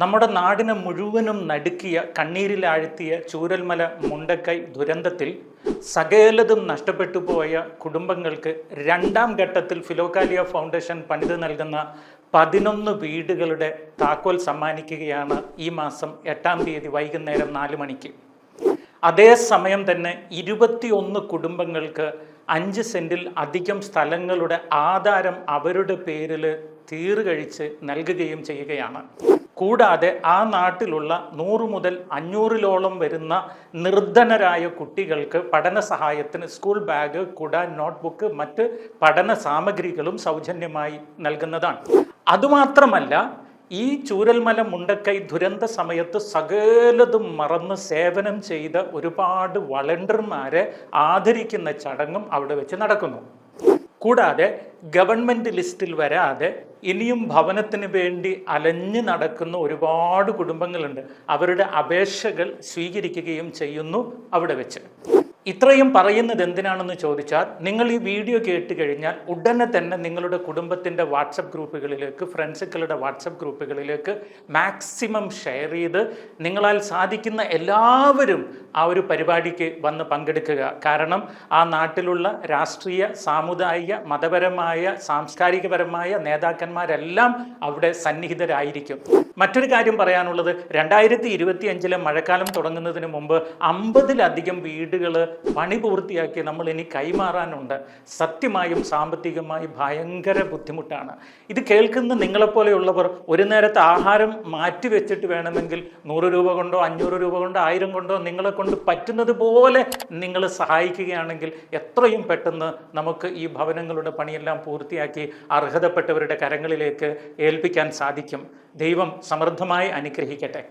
നമ്മുടെ നാടിനെ മുഴുവനും നടുക്കിയ കണ്ണീരിലാഴ്ത്തിയ ചൂരൽമല മുണ്ടക്കൈ ദുരന്തത്തിൽ സകലതും നഷ്ടപ്പെട്ടു പോയ കുടുംബങ്ങൾക്ക് രണ്ടാം ഘട്ടത്തിൽ ഫിലോകാലിയ ഫൗണ്ടേഷൻ പണിത് നൽകുന്ന പതിനൊന്ന് വീടുകളുടെ താക്കോൽ സമ്മാനിക്കുകയാണ് ഈ മാസം എട്ടാം തീയതി വൈകുന്നേരം നാല് മണിക്ക്. അതേസമയം തന്നെ ഇരുപത്തിയൊന്ന് കുടുംബങ്ങൾക്ക് അഞ്ച് സെന്റിൽ അധികം സ്ഥലങ്ങളുടെ ആധാരം അവരുടെ പേരിൽ തീറുകഴിച്ച് നൽകുകയും ചെയ്യുകയാണ്. കൂടാതെ ആ നാട്ടിലുള്ള നൂറ് മുതൽ അഞ്ഞൂറിലോളം വരുന്ന നിർധനരായ കുട്ടികൾക്ക് പഠന സഹായത്തിന് സ്കൂൾ ബാഗ് കുട നോട്ട്ബുക്ക് മറ്റ് പഠന സാമഗ്രികളും സൗജന്യമായി നൽകുന്നതാണ്. അതുമാത്രമല്ല ഈ ചൂരൽമല മുണ്ടക്കൈ ദുരന്ത സമയത്ത് സകലതും മറന്ന് സേവനം ചെയ്ത ഒരുപാട് വളണ്ടർമാരെ ആദരിക്കുന്ന ചടങ്ങും അവിടെ വെച്ച് നടക്കുന്നു. കൂടാതെ ഗവൺമെന്റ് ലിസ്റ്റിൽ വരാതെ ഇനിയും ഭവനത്തിന് വേണ്ടി അലഞ്ഞു നടക്കുന്ന ഒരുപാട് കുടുംബങ്ങളുണ്ട്. അവരുടെ അപേക്ഷകൾ സ്വീകരിക്കുകയും ചെയ്യുന്നു അവിടെ വെച്ച്. ഇത്രയും പറയുന്നത് എന്തിനാണെന്ന് ചോദിച്ചാൽ നിങ്ങൾ ഈ വീഡിയോ കേട്ട് കഴിഞ്ഞാൽ ഉടനെ തന്നെ നിങ്ങളുടെ കുടുംബത്തിന്റെ വാട്സപ്പ് ഗ്രൂപ്പുകളിലേക്ക് ഫ്രണ്ട്സുകളുടെ വാട്സപ്പ് ഗ്രൂപ്പുകളിലേക്ക് മാക്സിമം ഷെയർ ചെയ്ത് നിങ്ങളാൽ സാധിക്കുന്ന എല്ലാവരും ആ ഒരു പരിപാടിക്ക് വന്ന് പങ്കെടുക്കുക. കാരണം ആ നാട്ടിലുള്ള രാഷ്ട്രീയ സാമുദായിക മതപരമായ സാംസ്കാരികപരമായ നേതാക്കന്മാരെല്ലാം അവിടെ സന്നിഹിതരായിരിക്കും. മറ്റൊരു കാര്യം പറയാനുള്ളത് രണ്ടായിരത്തി ഇരുപത്തി അഞ്ചിലെ മഴക്കാലം തുടങ്ങുന്നതിന് മുമ്പ് അമ്പതിലധികം വീടുകൾ പണി പൂർത്തിയാക്കി നമ്മൾ ഇനി കൈമാറാനുണ്ട്. സത്യമായും സാമ്പത്തികമായി ഭയങ്കര ബുദ്ധിമുട്ടാണ്. ഇത് കേൾക്കുന്ന നിങ്ങളെപ്പോലെയുള്ളവർ ഒരു നേരത്തെ ആഹാരം മാറ്റി വെച്ചിട്ട് വേണമെങ്കിൽ നൂറ് രൂപ കൊണ്ടോ അഞ്ഞൂറ് രൂപ കൊണ്ടോ ആയിരം കൊണ്ടോ നിങ്ങളെ കൊണ്ട് പറ്റുന്നത് പോലെ നിങ്ങൾ സഹായിക്കുകയാണെങ്കിൽ എത്രയും പെട്ടെന്ന് നമുക്ക് ഈ ഭവനങ്ങളുടെ പണിയെല്ലാം പൂർത്തിയാക്കി അർഹതപ്പെട്ടവരുടെ കരങ്ങളിലേക്ക് ഏൽപ്പിക്കാൻ സാധിക്കും. ദൈവം സമൃദ്ധമായി അനുഗ്രഹിക്കട്ടെ.